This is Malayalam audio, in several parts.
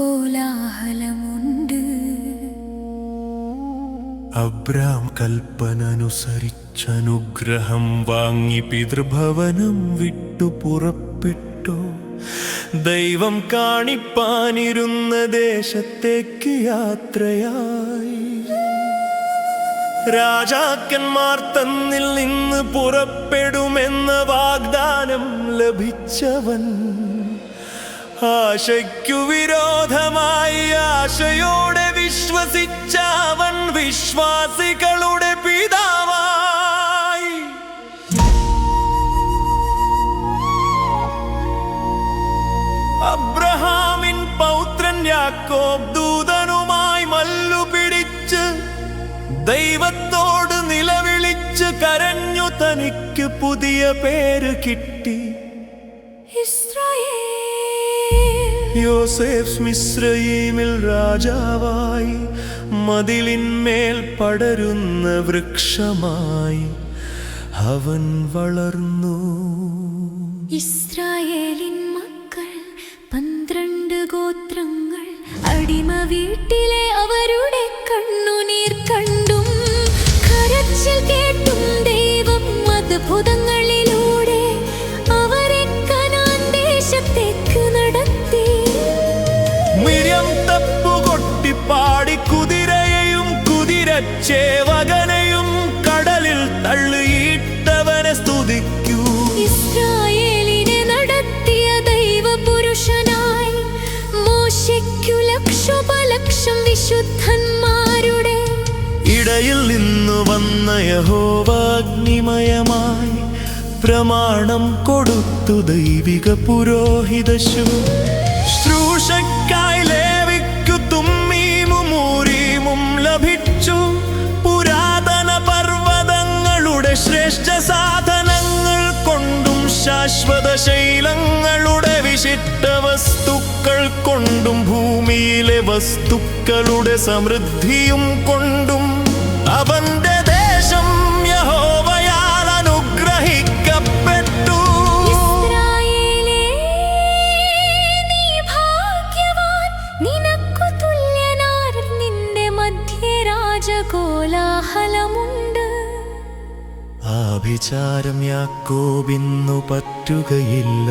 രാജകോലാഹലമുണ്ട് അബ്രാം കൽപ്പനനുസരിച്ചനുഗ്രഹം വാങ്ങി പിതൃഭവനം വിട്ടു പുറപ്പെട്ടു. ദൈവം കാണിപ്പാനിരുന്ന ദേശത്തേക്ക് യാത്രയായി. രാജാക്കന്മാർ തന്നിൽ നിന്ന് പുറപ്പെടുമെന്ന വാഗ്ദാനം ലഭിച്ചവൻ ആശയ്ക്കു വിരോധമായി ആശയോടെ വിശ്വസിച്ച അവൻ വിശ്വാസികളുടെ പിതാവായി. അബ്രഹാമിൻ പൗത്രൻ യാക്കോബ് ദൂതനുമായി മല്ലുപിടിച്ച് ദൈവത്തോട് നിലവിളിച്ച് കരഞ്ഞു തനിക്ക് പുതിയ പേര് കിട്ടി. ഇസ്രായേൽ യോസേഫ് മിശ്രയീമിൽ രാജാവായി മതിലിന്മേൽ പടരുന്ന വൃക്ഷമായി അവൻ വളർന്നു. ഇസ്രായേലിൻ മക്കൾ പന്ത്രണ്ട് ഗോത്രങ്ങൾ അടിമ വീട്ടിലെ കുതിരച്ചേവകനെയും കടലിൽ തള്ളിയിട്ടവനെ സ്തുതിക്കൂ. ഇസ്രായേലിനെ നടത്തിയ ദൈവപുരുഷനായി മോശയ്ക്കു ലക്ഷോപലക്ഷം വിശുദ്ധന്മാരുടെ ഇടയിൽ നിന്നു വന്ന യഹോവാഗ്നിമയമായി പ്രമാണം കൊടുത്തു ദൈവിക പുരോഹിതശു ശ്രൂഷക്കായി ലേവിക്കു തുമ്മീമും ഊരീമും ലഭിച്ചു. ശ്രേഷ്ഠ സാധനങ്ങൾ കൊണ്ടും ശാശ്വത ശൈലങ്ങളുടെ വിശിഷ്ട വസ്തുക്കൾ കൊണ്ടും ഭൂമിയിലെ വസ്തുക്കളുടെ സമൃദ്ധിയും കൊണ്ടും അവന്റെ ആഭിചാരം യാക്കോബിന്നു പറ്റുകയില്ല.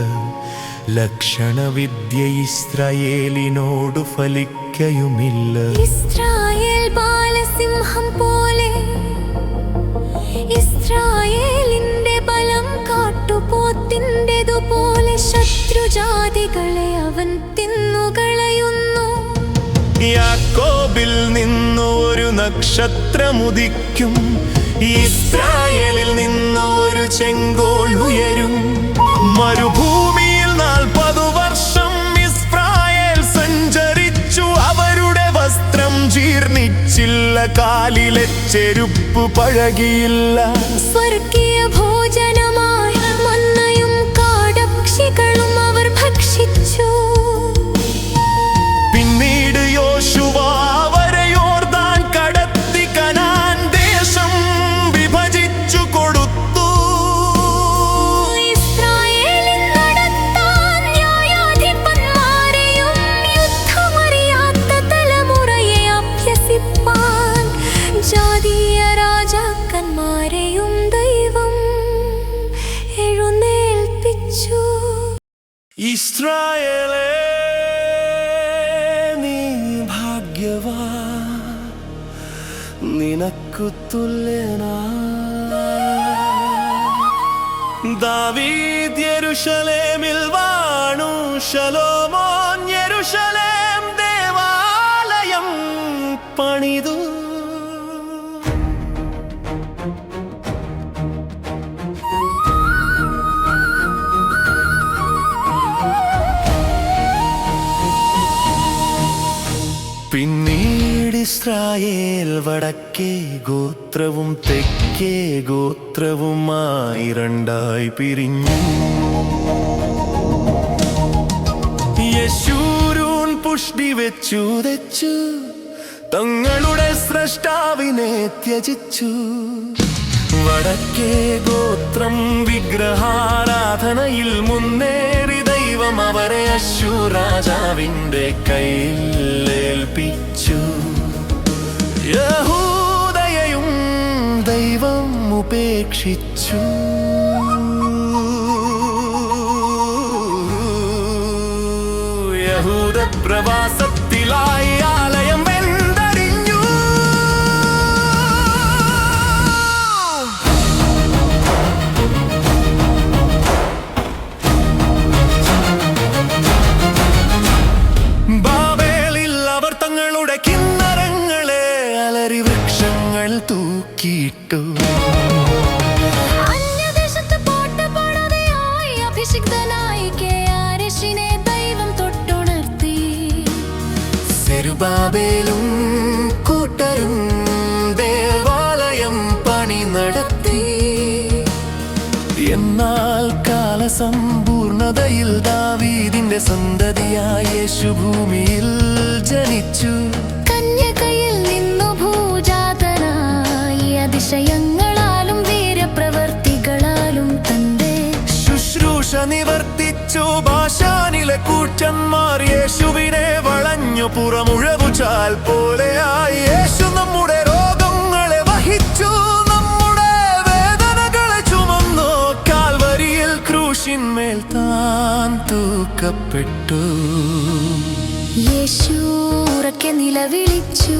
ലക്ഷണവിദ്യ ഇസ്രായേലിനോട് ഫലിക്കയുമില്ല. ഇസ്രായേൽ ബാലസിംഹം പോലെ ഇസ്രായേലിന്റെ ബലം കാട്ടുപോത്തിന്റെതുപോലെ ശത്രുജാതികളെ അവൻ തിന്നുകളയുന്നു യാക്കോബിൽ നിന്നു ഒരു നക്ഷത്രമുദിക്കും. ഇസ്രായേൽ ചെങ്കോൾ ഉയരും. മരുഭൂമിയിൽ നാൽപ്പതു വർഷം ഇസ്രായേൽ സഞ്ചരിച്ചു. അവരുടെ വസ്ത്രം ജീർണിച്ചില്ല. കാലിലെ ചെരുപ്പ് പഴകിയില്ല. സ്വർഗീയ ഇസ്രായേലേ നീ ഭാഗ്യവാ നിനക്കു തുല്യനാ. ദാവീദ് വാണു ശലോമോൻ യരുഷലേം ദേവാലയം പണിതു. ഇസ്രായേൽ വടക്കേ ഗോത്രവും തെക്കേ ഗോത്രവുമായി രണ്ടായി പിരിഞ്ഞു. യശൂരൂൻ പുഷ്ടി വെച്ചു തെച്ചു. തങ്ങളുടെ സ്രഷ്ടാവിനെ ത്യജിച്ചു. വടക്കേ ഗോത്രം വിഗ്രഹാരാധനയിൽ മുന്നേറി ദൈവം അവരെ അശു രാജാവിന്റെ കയ്യിൽ യഹൂദയെയും ദൈവം ഉപേക്ഷിച്ചു. യഹൂദ പ്രവാസത്തിലായി സെരുബാബേലും കൂട്ടരും ദേവാലയം പണി നടത്തി. എന്നാൽ കാലസമ്പൂർണതയിൽ ദാവീദിന്റെ സന്തതിയായ ശുഭൂമിയിൽ ഭൂമിയിൽ ജനിച്ചു. കന്യകയിൽ നിന്നു ഭൂജാതനായി അതിശയങ്ങളാലും വീരപ്രവർത്തികളാലും തന്റെ ശുശ്രൂഷ നിവർത്തിച്ചു. ഭാഷാനിലെ കൂറ്റന്മാർ യേശുവിനെ വളഞ്ഞു പുറമുഴവുചാൽ പോലെയായി യേശു നമ്മുടെ രോഗങ്ങളെ വഹിച്ചു നമ്മുടെ വേദനകളെ ചുമന്നു. കാൽവരിയിൽ ക്രൂശിന്മേൽ താൻ തൂക്കപ്പെട്ടു. യേശു ഉറക്കെ നിലവിളിച്ചു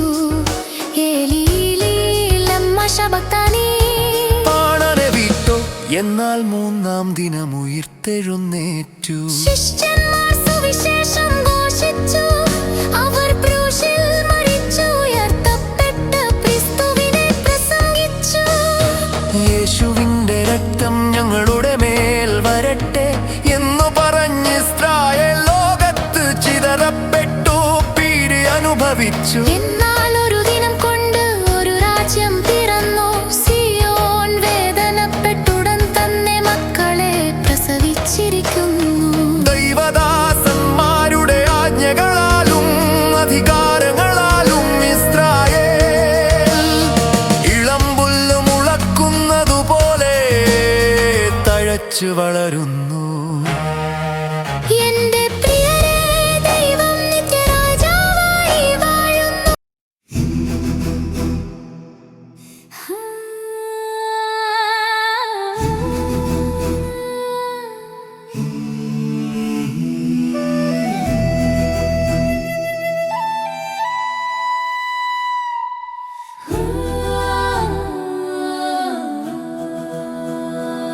എന്നാൽ മൂന്നാം ദിനം ഉയർത്തെഴുന്നേറ്റു ശിഷ്യന്മാർ സുവിശേഷം യേശുവിന്റെ രക്തം ഞങ്ങളുടെ മേൽ വരട്ടെ എന്നു പറഞ്ഞ് ഇസ്രായേൽ ലോകത്ത് ചിതറപ്പെട്ടു പീരി അനുഭവിച്ചു. you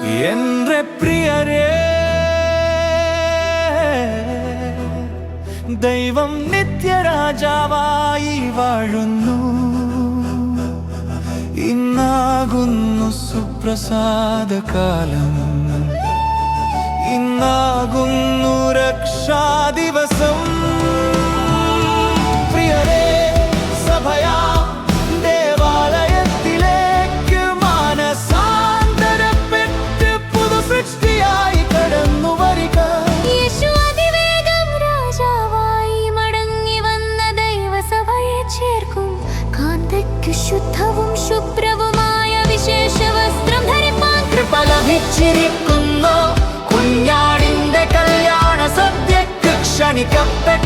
എന്റെ പ്രിയരേ ദൈവം നിത്യരാജാവായി വാഴുന്നു. ഇന്നാകുന്നു സുപ്രസാദകാലം. ഇന്നാകുന്നു രക്ഷാദിവസം ലഭിച്ചിരിക്കുന്നു കുഞ്ഞാടിന്റെ കല്യാണ സദ്യക്ക് ക്ഷണിക്കപ്പെട്ടവർ